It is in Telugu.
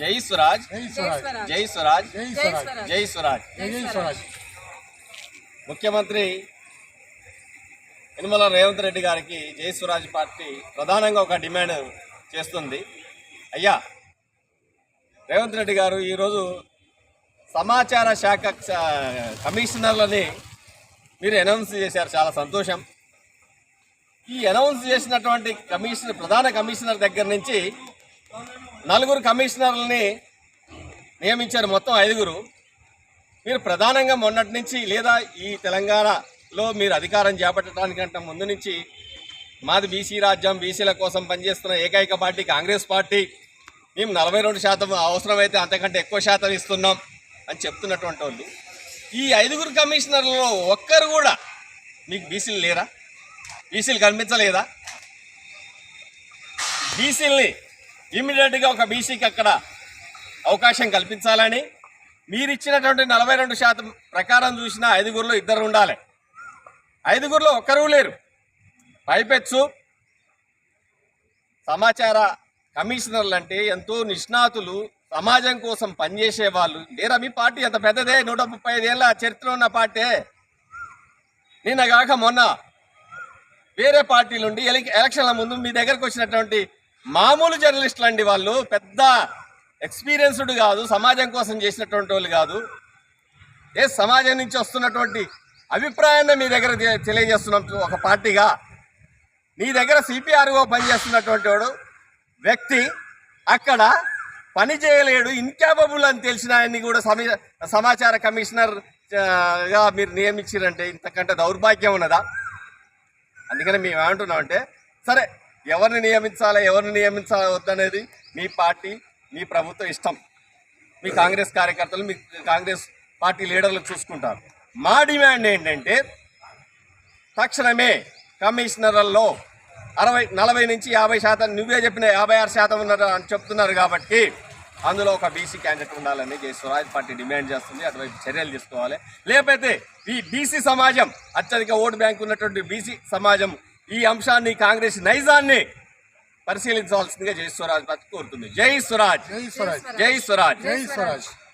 జై స్వరాజ్. జై స్వరాజ్. జై స్వరాజ్. జై స్వరాజ్. జై స్వరాజ్. జై స్వరాజ్. ముఖ్యమంత్రి యనమల రేవంత్ రెడ్డి గారికి జై స్వరాజ్ పార్టీ ప్రధానంగా ఒక డిమాండ్ చేస్తుంది. అయ్యా రేవంత్ రెడ్డి గారు ఈరోజు సమాచార శాఖ కమిషనర్లని మీరు అనౌన్స్ చేశారు. చాలా సంతోషం. ఈ అనౌన్స్ చేసినటువంటి కమిషనర్ ప్రధాన కమిషనర్ దగ్గర నుంచి నలుగురు కమిషనర్లని నియమించారు మొత్తం ఐదుగురు. మీరు ప్రధానంగా మొన్నటి నుంచి లేదా ఈ తెలంగాణలో మీరు అధికారం చేపట్టడానికంటే ముందు నుంచి మాది బీసీ రాజ్యం బీసీల కోసం పనిచేస్తున్న ఏకైక పార్టీ కాంగ్రెస్ పార్టీ. మేము నలభై రెండు శాతం అవసరమైతే అంతకంటే ఎక్కువ శాతం ఇస్తున్నాం అని చెప్తున్నటువంటి వాళ్ళు. ఈ ఐదుగురు కమిషనర్లలో ఒక్కరు కూడా మీకు బీసీలు లేరా? బీసీలు కనిపించలేదా? బీసీల్ని ఇమ్మీడియట్గా ఒక బీసీకి అక్కడ అవకాశం కల్పించాలని. మీరు ఇచ్చినటువంటి నలభై రెండు శాతం ప్రకారం చూసిన ఐదుగురిలో ఇద్దరు ఉండాలి. ఐదుగురిలో ఒక్కరూ లేరు. పైపెచ్చు. సమాచార కమిషనర్లు అంటే ఎంతో నిష్ణాతులు సమాజం కోసం పనిచేసే వాళ్ళు. లేరా మీ పార్టీ అంత పెద్దదే? నూట ముప్పై ఐదేళ్ళ చరిత్ర ఉన్న పార్టీ. నిన్న కాక మొన్న వేరే పార్టీ నుండి ఎలి- ఎలక్షన్ల ముందు మీ దగ్గరకు వచ్చినటువంటి మామూలు జర్నలిస్టులు అండి వాళ్ళు పెద్ద ఎక్స్పీరియన్స్డ్ కాదు సమాజం కోసం చేసినటువంటి వాళ్ళు కాదు. ఏ సమాజం నుంచి వస్తున్నటువంటి అభిప్రాయాన్ని మీ దగ్గర తె- తెలియజేస్తున్నాం ఒక పార్టీగా. నీ దగ్గర సిపిఆర్ఓ పనిచేస్తున్నటువంటి వాడు వ్యక్తి అక్కడ పని చేయలేడు ఇన్కాపబుల్ అని తెలిసిన ఆయన్ని కూడా సమీ- సమాచార కమిషనర్గా మీరు నియమించారంటే ఇంతకంటే దౌర్భాగ్యం ఉన్నదా? అందుకని మేము ఏమంటున్నాం అంటే సరే ఎవరిని నియమించాలి ఎవరిని నియమించాలి వద్దనేది మీ పార్టీ మీ ప్రభుత్వం ఇష్టం. మీ కాంగ్రెస్ కార్యకర్తలు మీ కాంగ్రెస్ పార్టీ లీడర్లు చూసుకుంటారు. మా డిమాండ్ ఏంటంటే తక్షణమే కమిషనర్లలో అరవై నలభై నుంచి యాభై శాతం నువ్వే చెప్పిన యాభై ఆరు శాతం ఉన్నారు అని చెప్తున్నారు కాబట్టి అందులో ఒక బీసీ క్యాండిడేట్ ఉండాలని స్వరాజ్ పార్టీ డిమాండ్ చేస్తుంది అటువైపు చర్యలు తీసుకోవాలి. లేకపోతే ఈ బీసీ సమాజం అత్యధిక ఓటు బ్యాంక్ ఉన్నటువంటి బీసీ సమాజం ఈ అంశాన్ని కాంగ్రెస్ నైజాన్ని పరిశీలించవలసిందిగా జై స్వరాజ్ కోరుతుంది. జై స్వరాజ్. జై స్వరాజ్. జై స్వరాజ్. జై స్వరాజ్.